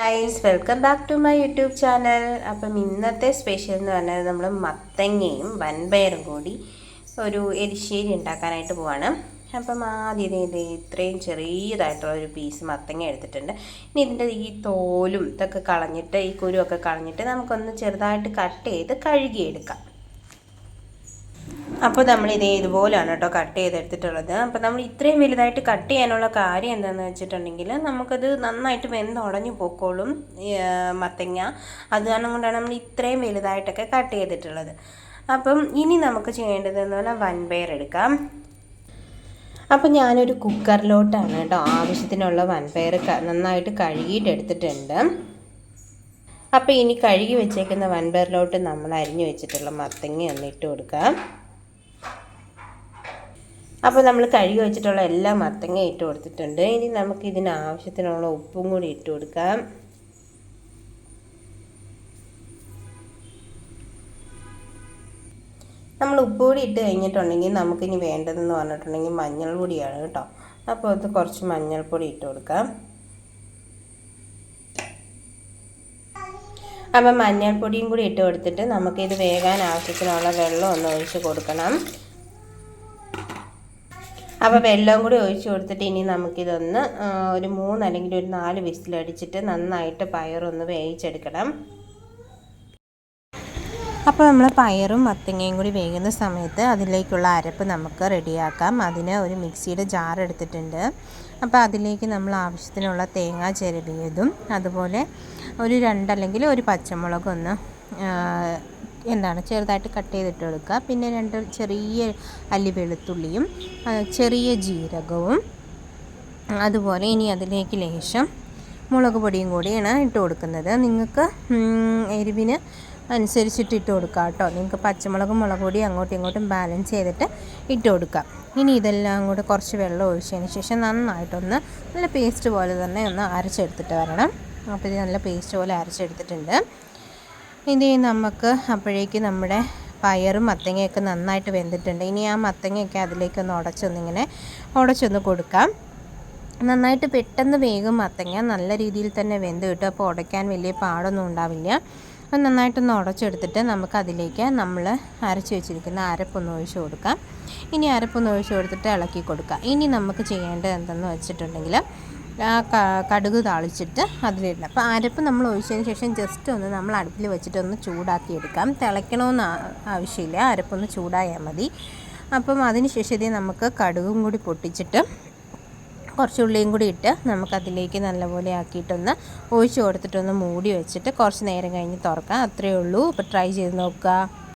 Guys welcome back to my YouTube channel അപ്പം ഇന്നത്തെ special എന്ന് പറഞ്ഞാൽ നമ്മൾ മത്തങ്ങയും വൻപയറും കൂടി ഒരു എരിശ്ശേരി ഉണ്ടാക്കാനായിട്ട് പോവാണ്. അപ്പം ആദ്യം ഇത് ഇത്രയും ചെറിയതായിട്ടുള്ള ഒരു പീസ് മത്തങ്ങ എടുത്തിട്ടുണ്ട്. ഇനി ഇതിന്റെ ഈ തോലും ഇതൊക്കെ കളഞ്ഞിട്ട് ഈ കുരുവൊക്കെ കളഞ്ഞിട്ട് നമുക്കൊന്ന് ചെറുതായിട്ട് കട്ട് ചെയ്ത് കഴുകിയെടുക്കാം. അപ്പോൾ നമ്മൾ ഇതേ ഇതുപോലെയാണ് കേട്ടോ കട്ട് ചെയ്തെടുത്തിട്ടുള്ളത്. അപ്പോൾ നമ്മൾ ഇത്രയും വലുതായിട്ട് കട്ട് ചെയ്യാനുള്ള കാര്യം എന്താണെന്ന് വെച്ചിട്ടുണ്ടെങ്കിൽ നമുക്കത് നന്നായിട്ട് വെന്ത് ഉടഞ്ഞു പോക്കോളും മത്തങ്ങ. അത് കാരണം കൊണ്ടാണ് നമ്മൾ ഇത്രയും വലുതായിട്ടൊക്കെ കട്ട് ചെയ്തിട്ടുള്ളത്. അപ്പം ഇനി നമുക്ക് ചെയ്യേണ്ടതെന്ന് പറഞ്ഞാൽ വൻപയർ എടുക്കാം. അപ്പം ഞാനൊരു കുക്കറിലോട്ടാണ് കേട്ടോ ആവശ്യത്തിനുള്ള വൻപയർ നന്നായിട്ട് കഴുകിയിട്ട് എടുത്തിട്ടുണ്ട് അപ്പോൾ ഇനി കഴുകി വെച്ചേക്കുന്ന വൻപയറിലോട്ട് നമ്മൾ അരിഞ്ഞു വെച്ചിട്ടുള്ള മത്തങ്ങ ഒന്ന് ഇട്ട് കൊടുക്കാം. അപ്പോൾ നമ്മൾ കഴുകി വെച്ചിട്ടുള്ള എല്ലാ മത്തങ്ങ ഇട്ട് കൊടുത്തിട്ടുണ്ട്. ഇനി നമുക്ക് ഇതിന് ആവശ്യത്തിനുള്ള ഉപ്പും കൂടി ഇട്ട് കൊടുക്കാം. നമ്മൾ ഉപ്പ് കൂടി ഇട്ട് കഴിഞ്ഞിട്ടുണ്ടെങ്കിൽ നമുക്കിനി വേണ്ടതെന്ന് പറഞ്ഞിട്ടുണ്ടെങ്കിൽ മഞ്ഞൾ പൊടിയാണ് കേട്ടോ. അപ്പോൾ അത് കുറച്ച് മഞ്ഞൾപ്പൊടി ഇട്ട് കൊടുക്കാം. അപ്പം മഞ്ഞൾപ്പൊടിയും കൂടി ഇട്ട് കൊടുത്തിട്ട് നമുക്കിത് വേകാൻ ആവശ്യത്തിനുള്ള വെള്ളം ഒന്ന് ഒഴിച്ച് കൊടുക്കണം. അപ്പോൾ വെള്ളവും കൂടി ഒഴിച്ച് കൊടുത്തിട്ട് ഇനി നമുക്കിതൊന്ന് ഒരു മൂന്ന് അല്ലെങ്കിൽ ഒരു നാല് വിസിലടിച്ചിട്ട് നന്നായിട്ട് പയറൊന്ന് വേവിച്ചെടുക്കണം. അപ്പോൾ നമ്മൾ പയറും മത്തങ്ങയും കൂടി വേകുന്ന സമയത്ത് അതിലേക്കുള്ള അരപ്പ് നമുക്ക് റെഡിയാക്കാം. അതിന് ഒരു മിക്സിയുടെ ജാർ എടുത്തിട്ടുണ്ട്. അപ്പോൾ അതിലേക്ക് നമ്മൾ ആവശ്യത്തിനുള്ള തേങ്ങ ചിരവിയതും അതുപോലെ ഒരു രണ്ടല്ലെങ്കിൽ ഒരു പച്ചമുളക് ഒന്ന് എന്താണ് ചെറുതായിട്ട് കട്ട് ചെയ്തിട്ട് എടുക്കുക. പിന്നെ രണ്ട് ചെറിയ അല്ലി വെളുത്തുള്ളിയും ചെറിയ ജീരകവും അതുപോലെ ഇനി അതിലേക്ക് ലേശം മുളക് പൊടിയും കൂടിയാണ് ഇട്ട് കൊടുക്കുന്നത്. നിങ്ങൾക്ക് എരിവിന് അനുസരിച്ചിട്ട് ഇട്ട് കൊടുക്കുക കേട്ടോ. നിങ്ങൾക്ക് പച്ചമുളകും മുളക് പൊടി അങ്ങോട്ടും ഇങ്ങോട്ടും ബാലൻസ് ചെയ്തിട്ട് ഇട്ട് കൊടുക്കുക. ഇനി ഇതെല്ലാം കൂടെ കുറച്ച് വെള്ളം ഒഴിച്ചതിന് ശേഷം നന്നായിട്ടൊന്ന് നല്ല പേസ്റ്റ് പോലെ തന്നെ ഒന്ന് അരച്ചെടുത്തിട്ട് വരണം. അപ്പോൾ ഇത് നല്ല പേസ്റ്റ് പോലെ അരച്ചെടുത്തിട്ടുണ്ട്. ഇത് നമുക്ക് അപ്പോഴേക്ക് നമ്മുടെ പയറും മത്തങ്ങയൊക്കെ നന്നായിട്ട് വെന്തിട്ടുണ്ട്. ഇനി ആ മത്തങ്ങയൊക്കെ അതിലേക്കൊന്ന് ഉടച്ചൊന്നിങ്ങനെ ഉടച്ചൊന്ന് കൊടുക്കാം. നന്നായിട്ട് പെട്ടെന്ന് വേഗം മത്തങ്ങ. നല്ല രീതിയിൽ തന്നെ വെന്ത് കിട്ടും. അപ്പോൾ ഉടയ്ക്കാൻ വലിയ പാടൊന്നും ഉണ്ടാവില്ല. അപ്പം നന്നായിട്ടൊന്ന് ഉടച്ചെടുത്തിട്ട് നമുക്ക് അതിലേക്ക് നമ്മൾ അരച്ച് വെച്ചിരിക്കുന്ന അരപ്പൊന്ന് ഒഴിച്ച് കൊടുക്കാം. ഇനി അരപ്പൊന്ന് ഒഴിച്ച് കൊടുത്തിട്ട് ഇളക്കി കൊടുക്കാം. ഇനി നമുക്ക് ചെയ്യേണ്ടത് എന്തെന്ന് വെച്ചിട്ടുണ്ടെങ്കിൽ ആ കടുക് താളിച്ചിട്ട് അതിലിടണം. അപ്പോൾ അരപ്പ് നമ്മൾ ഒഴിച്ചതിന് ശേഷം ജസ്റ്റ് ഒന്ന് നമ്മൾ അടുപ്പിൽ വെച്ചിട്ട് ഒന്ന് ചൂടാക്കി എടുക്കാം. തിളയ്ക്കണമെന്ന് ആവശ്യമില്ല. അരപ്പൊന്ന് ചൂടായാൽ മതി. അപ്പം അതിന് ശേഷം ഇത് നമുക്ക് കടുകും കൂടി പൊട്ടിച്ചിട്ട് കുറച്ച് ഉള്ളിയും കൂടി ഇട്ട് നമുക്കതിലേക്ക് നല്ലപോലെ ആക്കിയിട്ടൊന്ന് ഒഴിച്ചു കൊടുത്തിട്ടൊന്ന് മൂടി വെച്ചിട്ട് കുറച്ച് നേരം കഴിഞ്ഞ് തുറക്കാം. അത്രയേ ഉള്ളൂ. അപ്പോൾ ട്രൈ ചെയ്ത് നോക്കുക.